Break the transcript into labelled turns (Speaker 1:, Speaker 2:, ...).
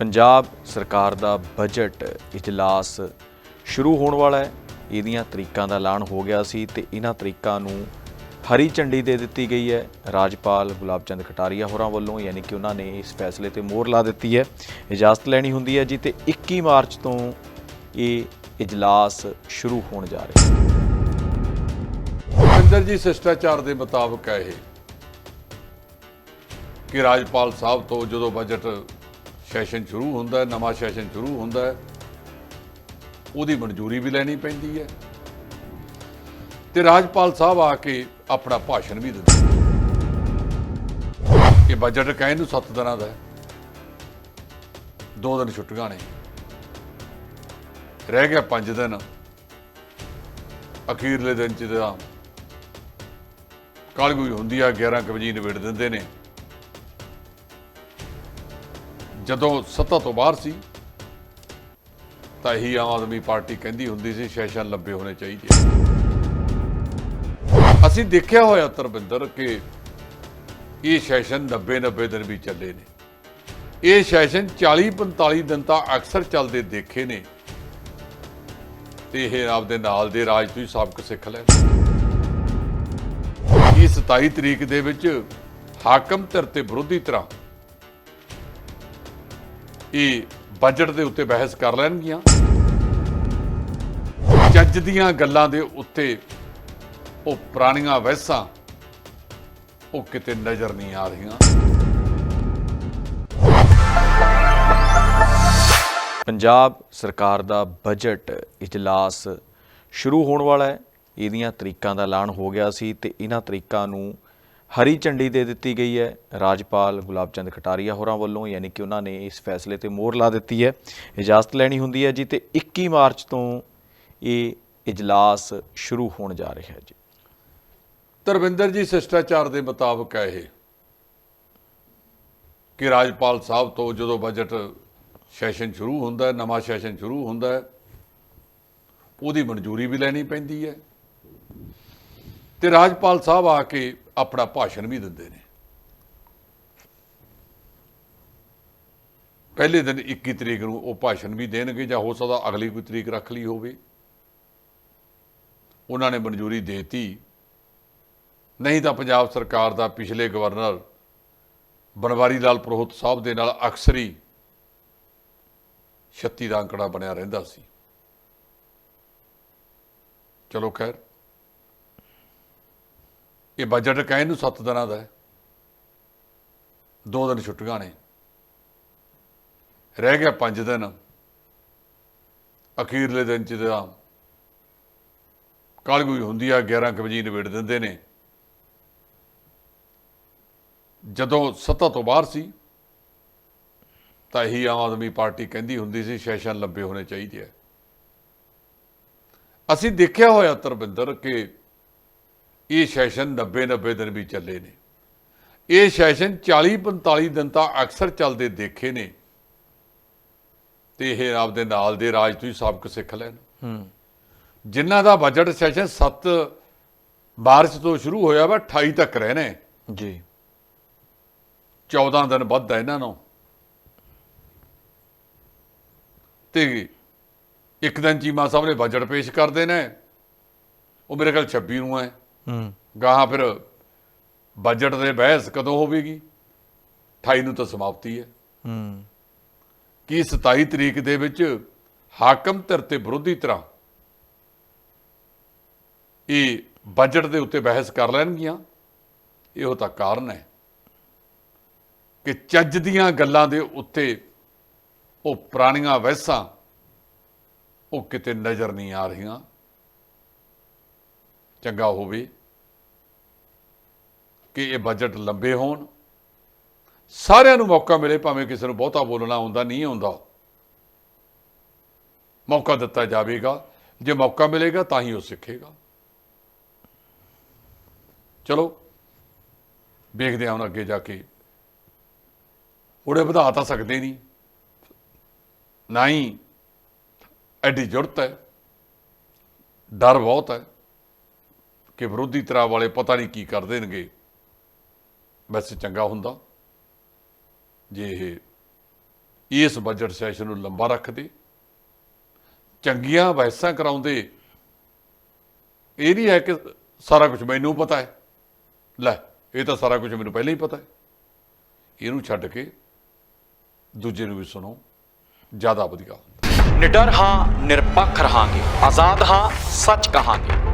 Speaker 1: ਪੰਜਾਬ ਸਰਕਾਰ ਦਾ ਬਜਟ ਇਜਲਾਸ ਸ਼ੁਰੂ ਹੋਣ ਵਾਲਾ ਹੈ। ਇਹਦੀਆਂ ਤਰੀਕਾਂ ਦਾ ਐਲਾਨ ਹੋ ਗਿਆ ਸੀ ਤੇ ਇਹਨਾਂ ਤਰੀਕਾਂ ਨੂੰ ਹਰੀ ਝੰਡੀ ਦੇ ਦਿੱਤੀ ਗਈ ਹੈ। ਰਾਜਪਾਲ ਗੁਲਾਬ ਚੰਦ ਕਟਾਰੀਆ ਹੋਰਾਂ ਵੱਲੋਂ, ਯਾਨੀ ਕਿ ਉਹਨਾਂ ਨੇ ਇਸ ਫੈਸਲੇ ਤੇ ਮੋਹਰ ਲਾ ਦਿੱਤੀ ਹੈ। ਇਜਾਜ਼ਤ ਲੈਣੀ ਹੁੰਦੀ ਹੈ ਜੀ ਤੇ 21 ਮਾਰਚ ਤੋਂ ਇਹ ਇਜਲਾਸ ਸ਼ੁਰੂ ਹੋਣ ਜਾ ਰਿਹਾ ਹੈ।
Speaker 2: ਭੁਪਿੰਦਰ ਜੀ, ਸਿਸ਼ਟਾਚਾਰ ਦੇ ਮੁਤਾਬਕ ਹੈ ਇਹ ਕਿ ਰਾਜਪਾਲ ਸਾਹਿਬ ਤੋਂ ਜਦੋਂ ਬਜਟ ਸੈਸ਼ਨ ਸ਼ੁਰੂ ਹੁੰਦਾ ਨਵਾਂ ਸੈਸ਼ਨ ਸ਼ੁਰੂ ਹੁੰਦਾ ਉਹਦੀ ਮਨਜ਼ੂਰੀ ਵੀ ਲੈਣੀ ਪੈਂਦੀ ਹੈ। ਤੇ ਰਾਜਪਾਲ ਸਾਹਿਬ ਆ ਕੇ ਆਪਣਾ ਭਾਸ਼ਣ ਵੀ ਦਿੰਦੇ ਇਹ ਬਜਟ ਕਹਿਣ ਨੂੰ 7 ਦਿਨਾਂ ਦਾ ਹੈ। ਦੋ ਦਿਨ ਛੁੱਟੀਆਂ ਨੇ। ਰਹਿ ਗਿਆ 5 ਦਿਨ। ਅਖੀਰਲੇ ਦਿਨ ਚ ਤਾਂ ਕਾਲ ਹੁੰਦੀ ਆ 11 ਕੁ ਵਜੇ ਨਿਬੇੜ ਦਿੰਦੇ ਨੇ। ਜਦੋਂ ਸੱਤਾ ਤੋਂ ਬਾਹਰ ਸੀ, ਤਾਂ ਇਹੀ ਆਮ ਆਦਮੀ ਪਾਰਟੀ ਕਹਿੰਦੀ ਹੁੰਦੀ ਸੀ ਸੈਸ਼ਨ ਲੰਬੇ ਹੋਣੇ ਚਾਹੀਦੇ ਅਸੀਂ ਦੇਖਿਆ ਹੋਇਆ ਤਰਵਿੰਦਰ ਕਿ ਇਹ ਸੈਸ਼ਨ 90 90 ਦਿਨ ਵੀ ਚੱਲੇ ਨੇ। ਇਹ ਸੈਸ਼ਨ 40 45 ਦਿਨ ਤਾਂ ਅਕਸਰ ਚੱਲਦੇ ਦੇਖੇ ਨੇ। ਤੇ ਇਹ ਆਪਦੇ ਨਾਲ ਦੇ ਰਾਜ ਤੋਂ ਹੀ ਸਬਕ ਸਿੱਖ ਲੈ ਇਹ 27 ਤਰੀਕ ਦੇ ਵਿੱਚ ਹਾਕਮ ਧਿਰ ਤੇ ਵਿਰੋਧੀ ਤਰ੍ਹਾਂ ਇਹ ਬਜਟ ਦੇ ਉੱਤੇ ਬਹਿਸ ਕਰ ਲੈਣਗੀਆਂ। ਜੱਜ ਦੀਆਂ ਗੱਲਾਂ ਦੇ ਉੱਤੇ ਉਹ ਪੁਰਾਣੀਆਂ ਵਹਿਸਾਂ ਉਹ ਕਿਤੇ ਨਜ਼ਰ ਨਹੀਂ ਆ ਰਹੀਆਂ।
Speaker 1: ਪੰਜਾਬ ਸਰਕਾਰ ਦਾ ਬਜਟ ਇਜਲਾਸ ਸ਼ੁਰੂ ਹੋਣ ਵਾਲਾ ਹੈ। ਇਹਦੀਆਂ ਤਰੀਕਾਂ ਦਾ ਐਲਾਨ ਹੋ ਗਿਆ ਸੀ ਤੇ ਇਹਨਾਂ ਤਰੀਕਾਂ ਨੂੰ ਹਰੀ ਝੰਡੀ ਦੇ ਦਿੱਤੀ ਗਈ ਹੈ। ਰਾਜਪਾਲ ਗੁਲਾਬ ਚੰਦ ਖਟਾਰੀਆ ਹੋਰਾਂ ਵੱਲੋਂ, ਯਾਨੀ ਕਿ ਉਹਨਾਂ ਨੇ ਇਸ ਫੈਸਲੇ ਤੇ ਮੋਹਰ ਲਾ ਦਿੱਤੀ ਹੈ। ਇਜਾਜ਼ਤ ਲੈਣੀ ਹੁੰਦੀ ਹੈ ਜੀ ਤੇ 21 ਮਾਰਚ ਤੋਂ ਇਹ ਇਜਲਾਸ ਸ਼ੁਰੂ ਹੋਣ ਜਾ ਰਿਹਾ ਹੈ ਜੀ।
Speaker 2: ਧਰਮਿੰਦਰ ਜੀ, ਸਿਸ਼ਟਾਚਾਰ ਦੇ ਮੁਤਾਬਕ ਹੈ ਇਹ ਕਿ ਰਾਜਪਾਲ ਸਾਹਿਬ ਤੋਂ ਜਦੋਂ ਬਜਟ ਸੈਸ਼ਨ ਸ਼ੁਰੂ ਹੁੰਦਾ ਹੈ, ਨਵਾਂ ਸੈਸ਼ਨ ਸ਼ੁਰੂ ਹੁੰਦਾ ਹੈ, ਉਹਦੀ ਮਨਜ਼ੂਰੀ ਵੀ ਲੈਣੀ ਪੈਂਦੀ ਹੈ। ਤੇ ਰਾਜਪਾਲ ਸਾਹਿਬ ਆ ਕੇ ਆਪਣਾ ਭਾਸ਼ਣ ਵੀ ਦਿੰਦੇ ਨੇ। ਪਹਿਲੇ ਦਿਨ 21 ਤਰੀਕ ਨੂੰ ਉਹ ਭਾਸ਼ਣ ਵੀ ਦੇਣਗੇ ਜਾਂ ਹੋ ਸਕਦਾ ਅਗਲੀ ਕੋਈ ਤਰੀਕ ਰੱਖ ਲਈ ਹੋਵੇ। ਉਹਨਾਂ ਨੇ ਮਨਜ਼ੂਰੀ ਦੇਤੀ। ਨਹੀਂ ਤਾਂ ਪੰਜਾਬ ਸਰਕਾਰ ਦਾ ਪਿਛਲੇ ਗਵਰਨਰ ਬਨਵਾਰੀ ਲਾਲ ਪ੍ਰੋਹਤ ਸਾਹਿਬ ਦੇ ਨਾਲ ਅਕਸਰ ਹੀ 36 ਦਾ ਅੰਕੜਾ ਬਣਿਆ ਰਹਿੰਦਾ ਸੀ। ਚਲੋ ਖੈਰ। ਇਹ ਬਜਟ ਕਹਿਣ ਨੂੰ 7 ਦਿਨਾਂ ਦਾ ਹੈ। ਦੋ ਦਿਨ ਛੁੱਟੀਆਂ ਨੇ। ਰਹਿ ਗਿਆ 5 ਦਿਨ। ਅਖੀਰਲੇ ਦਿਨ ਚ ਤਾਂ ਕਾਲ ਕੋਈ ਹੁੰਦੀ ਆ 11 ਕੁ ਵਜੇ ਨਿਬੇੜ ਦਿੰਦੇ ਨੇ। ਜਦੋਂ ਸੱਤਾ ਤੋਂ ਬਾਹਰ ਸੀ, ਤਾਂ ਇਹੀ ਆਮ ਆਦਮੀ ਪਾਰਟੀ ਕਹਿੰਦੀ ਹੁੰਦੀ ਸੀ, ਸੈਸ਼ਨ ਲੰਬੇ ਹੋਣੇ ਚਾਹੀਦੇ ਆ। ਅਸੀਂ ਦੇਖਿਆ ਹੋਇਆ ਤਰਵਿੰਦਰ ਕਿ ਇਹ ਸੈਸ਼ਨ 90 90 ਦਿਨ ਵੀ ਚੱਲੇ ਨੇ। ਇਹ ਸੈਸ਼ਨ 40 45 ਦਿਨ ਤਾਂ ਅਕਸਰ ਚੱਲਦੇ ਦੇਖੇ ਨੇ। ਤੇ ਇਹ ਆਪਦੇ ਨਾਲ ਦੇ ਰਾਜ ਤੋਂ ਹੀ ਸਬਕ ਸਿੱਖ ਲੈਣ।
Speaker 1: ਹੂੰ।
Speaker 2: ਜਿਨ੍ਹਾਂ ਦਾ ਬਜਟ ਸੈਸ਼ਨ 7 ਮਾਰਚ ਤੋਂ ਸ਼ੁਰੂ ਹੋਇਆ ਵਾ 28 ਤੱਕ ਰਹਿਣੇ
Speaker 1: ਜੀ।
Speaker 2: 14 ਦਿਨ ਵੱਧ ਹੈ ਇਹਨਾਂ ਨੂੰ। ਤੇ ਇੱਕ ਦਿਨ ਚੀਮਾ ਸਾਹਿਬ ਨੇ ਬਜਟ ਪੇਸ਼ ਕਰਦੇ ਨੇ ਉਹ ਮੇਰੇ ਖਿਆਲ 26 ਨੂੰ ਹੈ।
Speaker 1: ਹੂੰ।
Speaker 2: ਗਾਹਾਂ ਫਿਰ ਬਜਟ ਦੇ ਬਹਿਸ ਕਦੋਂ ਹੋਵੇਗੀ? 28 ਨੂੰ ਤਾਂ ਸਮਾਪਤੀ ਹੈ।
Speaker 1: ਹੂੰ।
Speaker 2: ਕੀ 27 ਤਰੀਕ ਦੇ ਵਿੱਚ ਹਾਕਮ ਧਿਰ ਤੇ ਵਿਰੋਧੀ ਧਿਰਾਂ ਇਹ ਬਜਟ ਦੇ ਉੱਤੇ ਬਹਿਸ ਕਰ ਲੈਣਗੀਆਂ? ਇਹੋ ਤਾਂ ਕਾਰਨ ਹੈ ਕਿ ਚੱਜ ਦੀਆਂ ਗੱਲਾਂ ਦੇ ਉੱਤੇ ਉਹ ਪੁਰਾਣੀਆਂ ਵਹਿਸਾਂ ਉਹ ਕਿਤੇ ਨਜ਼ਰ ਨਹੀਂ ਆ ਰਹੀਆਂ। ਚੰਗਾ ਹੋਵੇ ਕਿ ਇਹ ਬਜਟ ਲੰਬੇ ਹੋਣ। ਸਾਰਿਆਂ ਨੂੰ ਮੌਕਾ ਮਿਲੇ ਭਾਵੇਂ ਕਿਸੇ ਨੂੰ ਬਹੁਤਾ ਬੋਲਣਾ ਆਉਂਦਾ, ਨਹੀਂ ਆਉਂਦਾ। ਮੌਕਾ ਦਿੱਤਾ ਜਾਵੇਗਾ। ਜੇ ਮੌਕਾ ਮਿਲੇਗਾ ਤਾਂ ਹੀ ਉਹ ਸਿੱਖੇਗਾ। ਚਲੋ, ਵੇਖਦੇ ਹਾਂ ਹੁਣ ਅੱਗੇ ਜਾ ਕੇ। ਉਹਦੇ ਵਧਾ ਤਾਂ ਸਕਦੇ ਨਹੀਂ। ਨਾ ਹੀ ਐਡੀ ਜ਼ਰੂਰਤ ਹੈ। ਡਰ ਬਹੁਤ ਹੈ। ਕਿ ਵਿਰੋਧੀ ਤਰ੍ਹਾਂ ਵਾਲੇ ਪਤਾ ਨਹੀਂ ਕੀ ਕਰ ਦੇਣਗੇ। ਵੈਸੇ ਚੰਗਾ ਹੁੰਦਾ ਜੇ ਇਹ, ਇਸ ਬਜਟ ਸੈਸ਼ਨ ਨੂੰ ਲੰਬਾ ਰੱਖਦੇ। ਚੰਗੀਆਂ ਬਹਿਸਾਂ ਕਰਾਉਂਦੇ। ਇਹ ਨਹੀਂ ਹੈ ਕਿ ਸਾਰਾ ਕੁਝ ਮੈਨੂੰ ਪਤਾ ਹੈ। ਲੈ, ਇਹ ਤਾਂ ਸਾਰਾ ਕੁਝ ਮੈਨੂੰ ਪਹਿਲਾਂ ਹੀ ਪਤਾ ਹੈ। ਇਹਨੂੰ ਛੱਡ ਕੇ ਦੂਜੇ ਨੂੰ ਵੀ ਸੁਣੋ, ਜ਼ਿਆਦਾ ਵਧੀਆ ਹੁੰਦਾ।
Speaker 3: ਨਿਡਰ ਹਾਂ, ਨਿਰਪੱਖ ਰਹਾਂਗੇ। ਆਜ਼ਾਦ ਹਾਂ, ਸੱਚ ਕਹਾਂਗੇ।